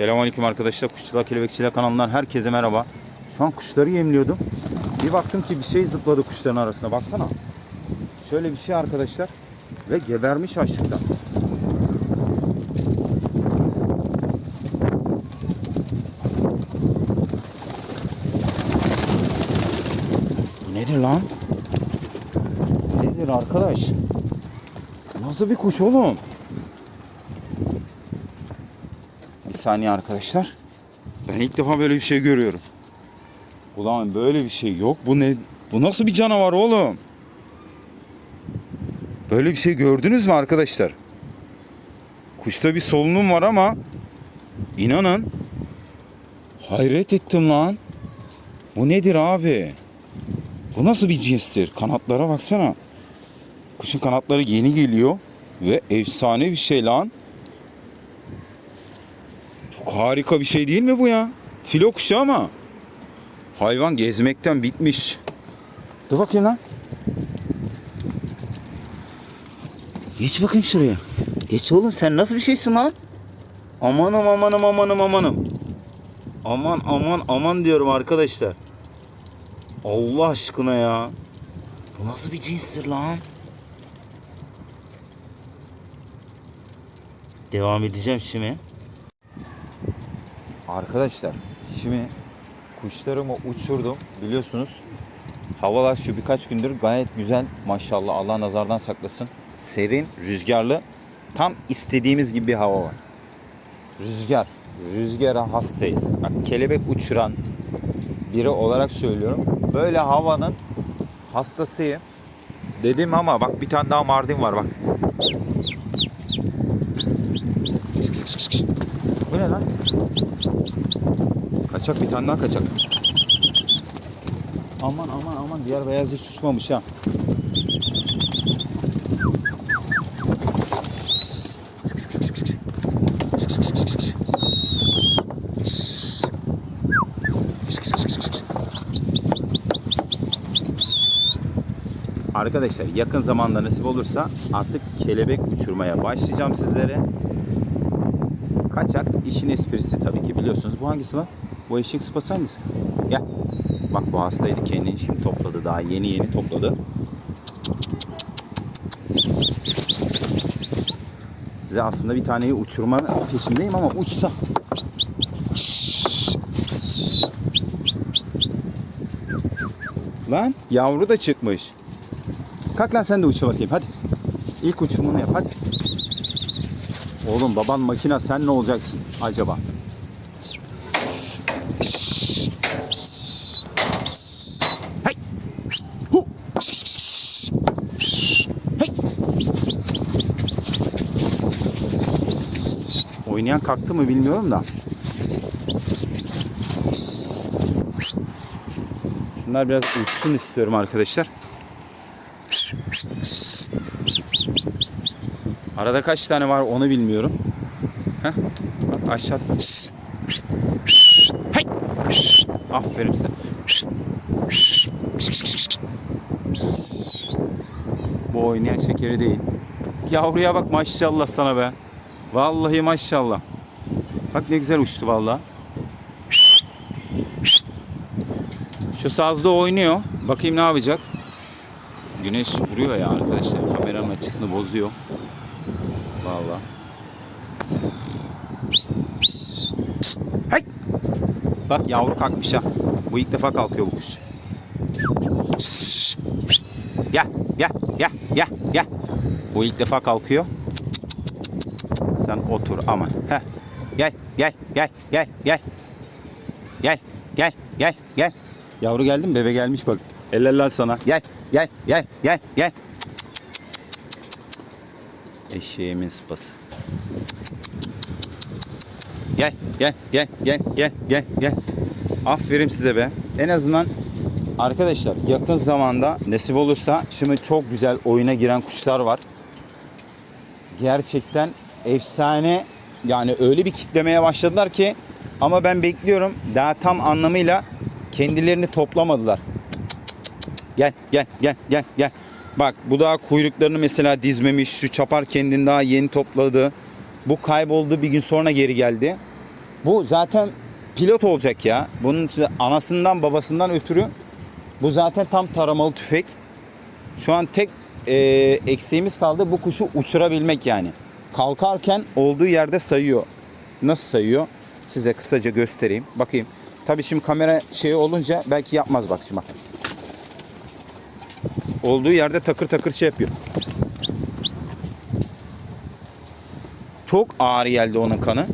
Selamünaleyküm arkadaşlar. Kuşçular Kelebekçiler kanalından herkese merhaba. Şu an kuşları yemliyordum. Bir baktım ki bir şey zıpladı kuşların arasına. Baksana. Şöyle bir şey arkadaşlar. Ve gebermiş açlıktan. Bu nedir lan? Bu Nedir arkadaş? Nasıl bir kuş oğlum? Bir saniye arkadaşlar. Ben ilk defa böyle bir şey görüyorum. Ulan böyle bir şey yok. Bu ne? Bu nasıl bir canavar oğlum? Böyle bir şey gördünüz mü arkadaşlar? Kuşta bir solunum var ama inanın hayret ettim lan. Bu nedir abi? Bu nasıl bir cinstir? Kanatlara baksana. Kuşun kanatları yeni geliyor ve efsane bir şey lan. Harika bir şey değil mi bu ya? Filo kuşu ama. Hayvan gezmekten bitmiş. Dur bakayım lan. Geç bakayım şuraya. Geç oğlum sen nasıl bir şeysin lan? Amanım amanım amanım amanım. Aman aman aman diyorum arkadaşlar. Allah aşkına ya. Bu nasıl bir cinstir lan? Devam edeceğim şimdi. Arkadaşlar şimdi kuşlarımı uçurdum biliyorsunuz. Havalar şu birkaç gündür gayet güzel maşallah Allah nazardan saklasın. Serin, rüzgarlı tam istediğimiz gibi bir hava var. Rüzgar, rüzgara hastayız. Bak, kelebek uçuran biri olarak söylüyorum. Böyle havanın hastasıyım. Dedim ama bak bir tane daha mardin var bak. Bu ne lan? Kaçak bir tane daha kaçak. Aman aman aman diğer beyaz hiç uçmamış ha. Arkadaşlar yakın zamanda nasip olursa artık kelebek uçurmaya başlayacağım sizlere. Kaçak işin esprisi tabii ki biliyorsunuz. Bu hangisi lan? Bu eşek sıpası hangisi? Gel. Bak bu hastaydı kendini şimdi topladı daha yeni yeni topladı. Size aslında bir taneyi uçurma peşindeyim ama uçsa. Lan yavru da çıkmış. Kalk lan sen de uça bakayım hadi. İlk uçumunu yap hadi. Oğlum baban makina sen ne olacaksın acaba? Hey! Hu! Hey! Oynayan kalktı mı bilmiyorum da. Şunlar biraz uçsun istiyorum arkadaşlar. Arada kaç tane var onu bilmiyorum. Heh. Bak aşağı. Hey! Aferin size. Bu oynayan şekeri değil. Yavruya bak maşallah sana be. Vallahi maşallah. Bak ne güzel uçtu vallahi. Şu sazda oynuyor. Bakayım ne yapacak. Güneş vuruyor ya arkadaşlar. Kameranın açısını bozuyor. Vallahi. Hey! Bak yavru kalkmış ha. Bu ilk defa kalkıyor bu kuş. Gel, gel, gel, gel, gel. Bu ilk defa kalkıyor. Sen otur ama. Heh. Gel, gel, gel, gel, gel. Gel, gel, gel, gel. Yavru geldi mi? Bebe gelmiş bak. Eller lan sana. Gel, gel, gel, gel, gel. Eşeğimin sıpası. Gel, gel, gel, gel, gel, gel, gel. Aferin size be. En azından arkadaşlar yakın zamanda nasip olursa şimdi çok güzel oyuna giren kuşlar var. Gerçekten efsane yani öyle bir kitlemeye başladılar ki ama ben bekliyorum daha tam anlamıyla kendilerini toplamadılar. Gel gel gel gel gel. Bak bu daha kuyruklarını mesela dizmemiş. Şu çapar kendini daha yeni topladı. Bu kayboldu bir gün sonra geri geldi. Bu zaten pilot olacak ya. Bunun anasından babasından ötürü bu zaten tam taramalı tüfek. Şu an tek e, eksiğimiz kaldı bu kuşu uçurabilmek yani. Kalkarken olduğu yerde sayıyor. Nasıl sayıyor? Size kısaca göstereyim. Bakayım. Tabii şimdi kamera şeyi olunca belki yapmaz bak şimdi bak. Olduğu yerde takır takır şey yapıyor. Çok ağır geldi onun kanı.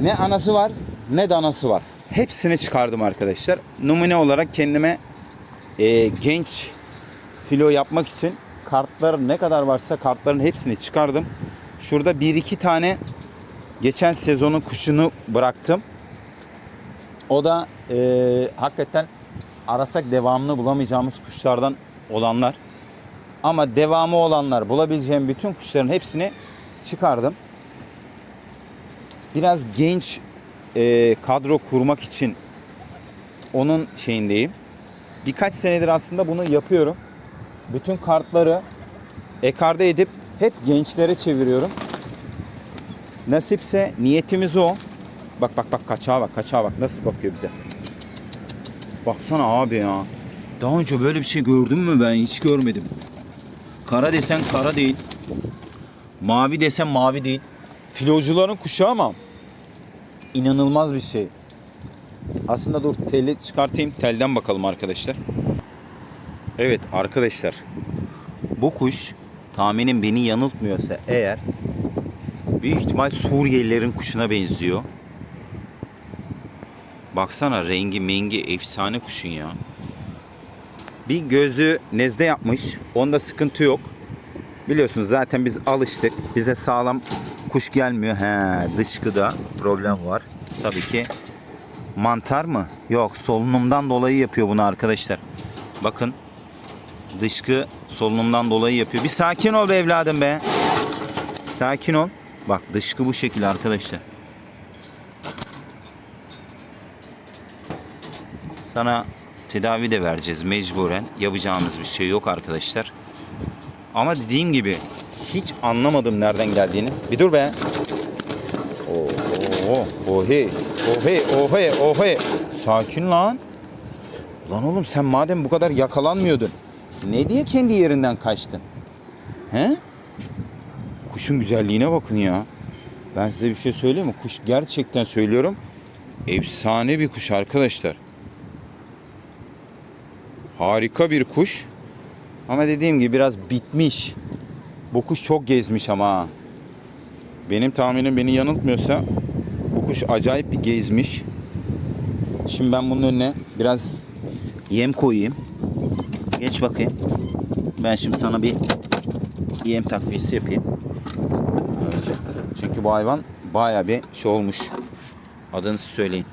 Ne anası var ne danası var. Hepsini çıkardım arkadaşlar. Numune olarak kendime e, genç filo yapmak için kartlar ne kadar varsa kartların hepsini çıkardım. Şurada bir iki tane geçen sezonun kuşunu bıraktım. O da e, hakikaten arasak devamını bulamayacağımız kuşlardan olanlar. Ama devamı olanlar bulabileceğim bütün kuşların hepsini çıkardım. Biraz genç e, kadro kurmak için onun şeyindeyim. Birkaç senedir aslında bunu yapıyorum. Bütün kartları ekarda edip hep gençlere çeviriyorum. Nasipse niyetimiz o. Bak bak bak kaçağa bak kaçağa bak nasıl bakıyor bize. Baksana abi ya. Daha önce böyle bir şey gördün mü ben hiç görmedim. Kara desen kara değil. Mavi desen mavi değil. Filocuların kuşağı ama inanılmaz bir şey. Aslında dur teli çıkartayım. Telden bakalım arkadaşlar. Evet arkadaşlar. Bu kuş tahminim beni yanıltmıyorsa eğer büyük ihtimal Suriyelilerin kuşuna benziyor. Baksana rengi mengi efsane kuşun ya. Bir gözü nezle yapmış. Onda sıkıntı yok. Biliyorsunuz zaten biz alıştık. Bize sağlam kuş gelmiyor. He, dışkıda problem var. Tabii ki mantar mı? Yok, solunumdan dolayı yapıyor bunu arkadaşlar. Bakın. Dışkı solunumdan dolayı yapıyor. Bir sakin ol be evladım be. Sakin ol. Bak dışkı bu şekilde arkadaşlar. Sana tedavi de vereceğiz mecburen. Yapacağımız bir şey yok arkadaşlar. Ama dediğim gibi hiç anlamadım nereden geldiğini. Bir dur be. Oo, ohe, ohe, ohe, ohe. Sakin lan. Lan oğlum sen madem bu kadar yakalanmıyordun. Ne diye kendi yerinden kaçtın? He? Kuşun güzelliğine bakın ya. Ben size bir şey söyleyeyim mi? Kuş gerçekten söylüyorum. Efsane bir kuş arkadaşlar. Harika bir kuş. Ama dediğim gibi biraz bitmiş. Bu kuş çok gezmiş ama. Benim tahminim beni yanıltmıyorsa bu kuş acayip bir gezmiş. Şimdi ben bunun önüne biraz yem koyayım. Geç bakayım. Ben şimdi sana bir yem takviyesi yapayım. Önce. Çünkü bu hayvan baya bir şey olmuş. Adını söyleyin.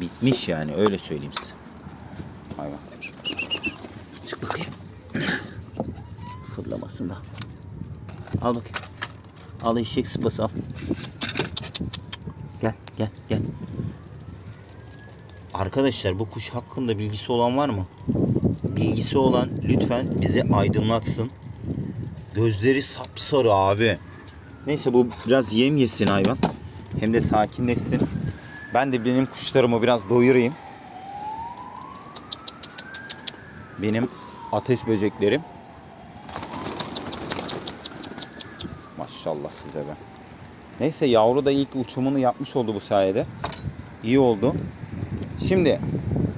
Bitmiş yani öyle söyleyeyim size. Hayvan. Çık bakayım. Fırlamasın da. Al bakayım. Al eşek sıpası al. Gel gel gel. Arkadaşlar bu kuş hakkında bilgisi olan var mı? Bilgisi olan lütfen bizi aydınlatsın. Gözleri sapsarı abi. Neyse bu biraz yem yesin hayvan. Hem de sakinleşsin. Ben de benim kuşlarımı biraz doyurayım. Benim ateş böceklerim. Be. Neyse yavru da ilk uçumunu yapmış oldu bu sayede. İyi oldu. Şimdi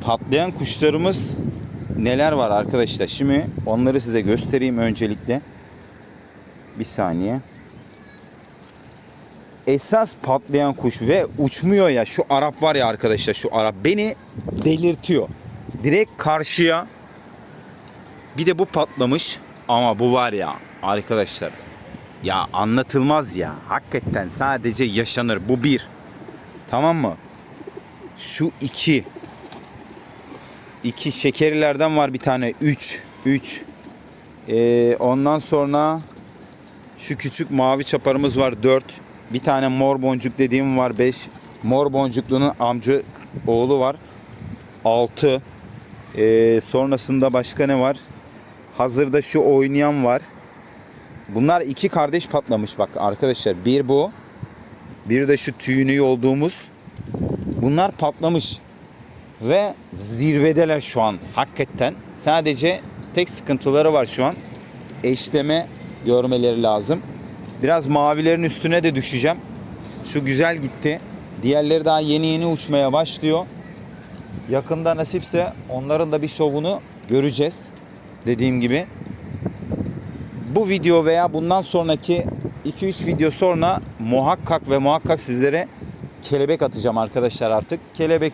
patlayan kuşlarımız neler var arkadaşlar? Şimdi onları size göstereyim öncelikle. Bir saniye. Esas patlayan kuş ve uçmuyor ya şu Arap var ya arkadaşlar şu Arap beni delirtiyor. Direkt karşıya bir de bu patlamış ama bu var ya arkadaşlar ya anlatılmaz ya. Hakikaten sadece yaşanır. Bu bir. Tamam mı? Şu iki. İki şekerilerden var bir tane. Üç. Üç. Ee, ondan sonra şu küçük mavi çaparımız var. Dört. Bir tane mor boncuk dediğim var. Beş. Mor boncuklunun amca oğlu var. Altı. Ee, sonrasında başka ne var? Hazırda şu oynayan var. Bunlar iki kardeş patlamış bak arkadaşlar. Bir bu. Bir de şu tüyünü olduğumuz. Bunlar patlamış. Ve zirvedeler şu an hakikaten. Sadece tek sıkıntıları var şu an. Eşleme görmeleri lazım. Biraz mavilerin üstüne de düşeceğim. Şu güzel gitti. Diğerleri daha yeni yeni uçmaya başlıyor. Yakında nasipse onların da bir şovunu göreceğiz. Dediğim gibi. Bu video veya bundan sonraki 2-3 video sonra muhakkak ve muhakkak sizlere kelebek atacağım arkadaşlar artık. Kelebek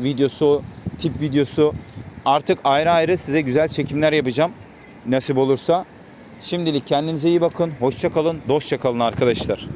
videosu, tip videosu artık ayrı ayrı size güzel çekimler yapacağım. Nasip olursa. Şimdilik kendinize iyi bakın. Hoşça kalın. Dostça kalın arkadaşlar.